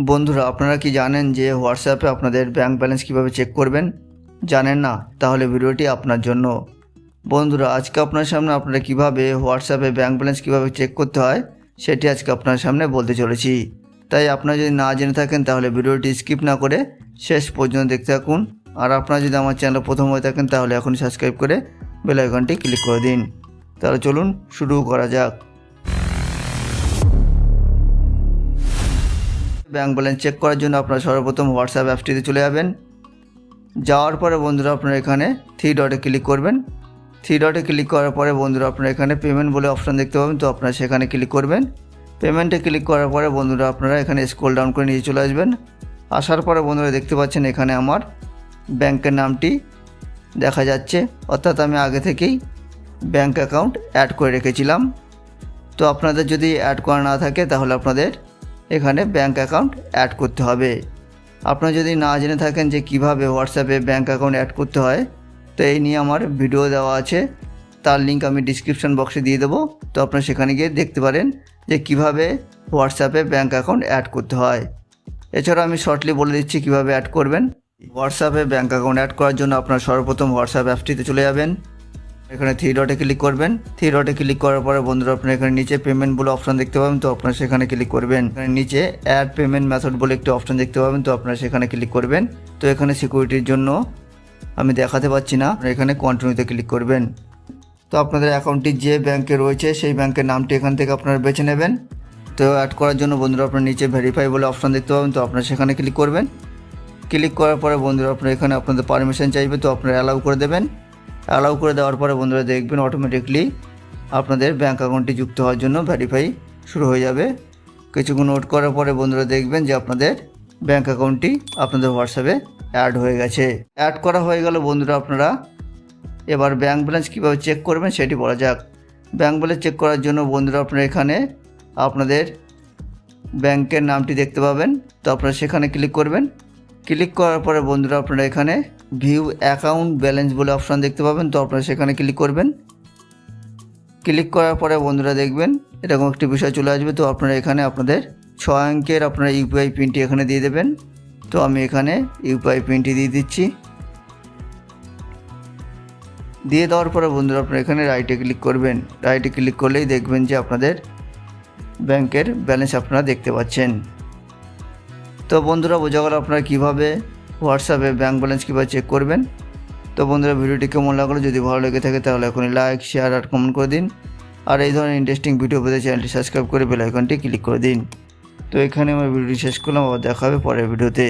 বন্ধুরা, আপনারা কি জানেন যে হোয়াটসঅ্যাপে আপনাদের ব্যাংক ব্যালেন্স কীভাবে চেক করবেন? জানেন না? তাহলে ভিডিওটি আপনার জন্য। বন্ধুরা, আজকে আপনার সামনে আপনারা কীভাবে হোয়াটসঅ্যাপে ব্যাংক ব্যালেন্স কীভাবে চেক করতে হয়, সেটি আজকে আপনার সামনে বলতে চলেছি। তাই আপনারা যদি না জেনে থাকেন, তাহলে ভিডিওটি স্কিপ না করে শেষ পর্যন্ত দেখতে থাকুন। আর আপনারা যদি আমার চ্যানেল প্রথম হয়ে থাকেন, তাহলে এখনই সাবস্ক্রাইব করে বেল আইকনটি ক্লিক করে দিন। তাহলে চলুন শুরু করা যাক। ব্যাংক ব্যালেন্স চেক করার জন্য আপনারা সর্বপ্রথম হোয়াটসঅ্যাপ অ্যাপটিতে চলে যাবেন। যাওয়ার পরে বন্ধুরা আপনারা এখানে থ্রি ডটে ক্লিক করবেন। থ্রি ডটে ক্লিক করার পরে বন্ধুরা আপনারা এখানে পেমেন্ট বলে অপশান দেখতে পাবেন, তো আপনারা সেখানে ক্লিক করবেন। পেমেন্টে ক্লিক করার পরে বন্ধুরা আপনারা এখানে স্ক্রল ডাউন করে নিয়ে চলে আসবেন। আসার পরে বন্ধুরা দেখতে পাচ্ছেন এখানে আমার ব্যাংকের নামটি দেখা যাচ্ছে। অর্থাৎ আমি আগে থেকেই ব্যাংক অ্যাকাউন্ট অ্যাড করে রেখেছিলাম। তো আপনাদের যদি অ্যাড করা না থাকে তাহলে আপনাদের এখানে ব্যাঙ্ক অ্যাকাউন্ট অ্যাড করতে হবে। আপনারা যদি না জেনে থাকেন যে কীভাবে হোয়াটসঅ্যাপে ব্যাঙ্ক অ্যাকাউন্ট অ্যাড করতে হয়, তো এই নিয়ে আমার ভিডিও দেওয়া আছে। তার লিঙ্ক আমি ডিসক্রিপশন বক্সে দিয়ে দেবো। তো আপনারা সেখানে গিয়ে দেখতে পারেন যে কীভাবে হোয়াটসঅ্যাপে ব্যাঙ্ক অ্যাকাউন্ট অ্যাড করতে হয়। এছাড়া আমি শর্টলি বলে দিচ্ছি কীভাবে অ্যাড করবেন। হোয়াটসঅ্যাপে ব্যাঙ্ক অ্যাকাউন্ট অ্যাড করার জন্য আপনারা সর্বপ্রথম হোয়াটসঅ্যাপ অ্যাপটিতে চলে যাবেন। এখানে থ্রি ডটে ক্লিক করবেন। থ্রি ডটে ক্লিক করার পরে বন্ধুরা, আপনারা এখানে নিচে পেমেন্ট বলে অপশন দেখতে পাবেন, তো আপনারা সেখানে ক্লিক করবেন। এখানে নিচে অ্যাড পেমেন্ট মেথড বলে একটি অপশন দেখতে পাবেন, তো আপনারা সেখানে ক্লিক করবেন। তো এখানে সিকিউরিটির জন্য আমি দেখাতে পাচ্ছি না এখানে কন্টিনিউতে ক্লিক করবেন। তো আপনাদের অ্যাকাউন্টটি যে ব্যাংকে রয়েছে, সেই ব্যাংকের নামটি এখান থেকে আপনারা বেছে নেবেন। তো অ্যাড করার জন্য বন্ধুরা, আপনারা নিচে ভেরিফাই বলে অপশন দেখতে পাবেন, তো আপনারা সেখানে ক্লিক করবেন। ক্লিক করার পরে বন্ধুরা, আপনারা এখানে আপনাদের পারমিশন চাইবে, তো আপনারা অ্যালাউ করে দেবেন। অ্যালাউ করে দেওয়ার পরে বন্ধুরা দেখবেন অটোমেটিকলি আপনাদের ব্যাঙ্ক অ্যাকাউন্টটি যুক্ত হওয়ার জন্য ভেরিফাই শুরু হয়ে যাবে। কিছুক্ষণ নোট করার পরে বন্ধুরা দেখবেন যে আপনাদের ব্যাঙ্ক অ্যাকাউন্টটি আপনাদের হোয়াটসঅ্যাপে অ্যাড হয়ে গেছে। অ্যাড করা হয়ে গেল বন্ধুরা আপনারা। এবার ব্যাঙ্ক ব্যালেন্স কীভাবে চেক করবেন সেটি বলা যাক। ব্যাঙ্ক ব্যালেন্স চেক করার জন্য বন্ধুরা আপনারা এখানে আপনাদের ব্যাংকের নামটি দেখতে পাবেন। তো আপনারা সেখানে ক্লিক করবেন। ক্লিক করার পরে বন্ধুরা আপনারা এখানে ভিউ অ্যাকাউন্ট ব্যালেন্স বলে অপশান দেখতে পাবেন। তো আপনারা সেখানে ক্লিক করবেন। ক্লিক করার পরে বন্ধুরা দেখবেন, এরকম একটি বিষয় চলে আসবে। তো আপনারা এখানে আপনাদের ছ অঙ্কের আপনারা ইউপিআই পিনটি এখানে দিয়ে দেবেন। তো আমি এখানে ইউপিআই পিনটি দিয়ে দিচ্ছি। দিয়ে দেওয়ার পরে বন্ধুরা আপনারা এখানে রাইটে ক্লিক করবেন। রাইটে ক্লিক করলেই দেখবেন যে আপনাদের ব্যাংকের ব্যালেন্স আপনারা দেখতে পাচ্ছেন। তো বন্ধুরা বোঝা গেল আপনারা কীভাবে হোয়াটসঅ্যাপে ব্যাঙ্ক ব্যালেন্স কীভাবে চেক করবেন? তো বন্ধুরা, ভিডিওটি কেমন লাগল? যদি ভালো লেগে থাকে, তাহলে এখনই লাইক শেয়ার আর কমেন্ট করে দিন। আর এই ধরনের ইন্টারেস্টিং ভিডিও পেতে চ্যানেলটি সাবস্ক্রাইব করে বেল আইকনটি ক্লিক করে দিন। তো এখানে আমার ভিডিওটি শেষ করলাম, আবার দেখা হবে পরের ভিডিওতে